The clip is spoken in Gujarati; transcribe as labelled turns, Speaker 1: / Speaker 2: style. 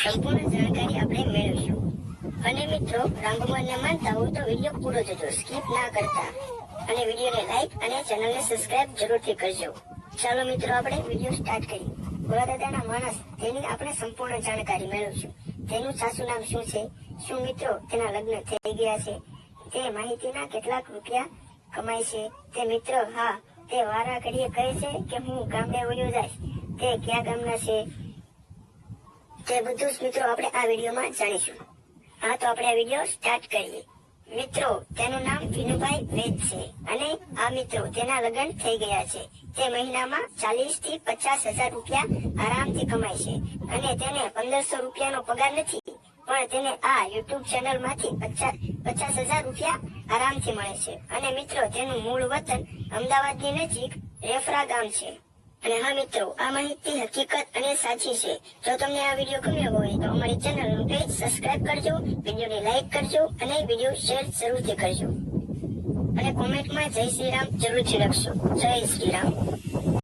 Speaker 1: સંપૂર્ણ જાણકારી આપણે મેળવીશું. અને મિત્રો ભગવાનને માનતા હોય તો વીડિયો પૂરો જોજો. સ્કીપ ના કરતા. અને વિડીયોને લાઈક અને ચેનલને સબસ્ક્રાઇબ જરૂરથી કરજો. ચાલો મિત્રો, આપણે વીડિયો સ્ટાર્ટ કરીએ. ગોળાદાદાના માણસ, તેની આપણે સંપૂર્ણ જાણકારી મેળવીશું. તેનું સાસુ નામ શું છે? શું મિત્રો, તેના લગ્ન થઈ ગયા છે? તે માહિતીના કેટલાક રૂપિયા કમાય છે? તે મિત્ર, હા, તે વારા ઘડીએ કહે છે કે હું ગામડે વયો જઈશ. તે ક્યાં ગામના છે? તે બધું મિત્રો આપણે આ વિડીયોમાં જાણીશું. હા, તો આપણે આ વીડિયો સ્ટાર્ટ કરીએ. મિત્રો, તેનું નામ વિનુભાઈ વેદ છે અને આ મિત્રો તેના લગ્ન થઈ ગયા છે. તે મહિનામાં ચાલીસથી પચાસ હજાર રૂપિયા આરામથી કમાય છે અને તેને પંદરસો રૂપિયાનો પગાર નથી, પણ તેને આ યુટ્યુબ ચેનલમાંથી પચાસ હજાર રૂપિયા આરામથી મળે છે. અને મિત્રો, તેનું મૂળ વતન અમદાવાદની નજીક રેફરા ગામ છે. અને હા મિત્રો, આ માહિતી હકીકત અને સાચી છે. જો તમને આ વીડિયો ગમ્યો હોય તો અમારી ચેનલનું પેજ સબસ્ક્રાઇબ કરજો, વિડીયોને લાઈક કરજો અને વીડિયો શેર જરૂરથી કરજો. અને કોમેન્ટમાં જય શ્રી રામ જરૂરથી લખશો. જય શ્રી રામ.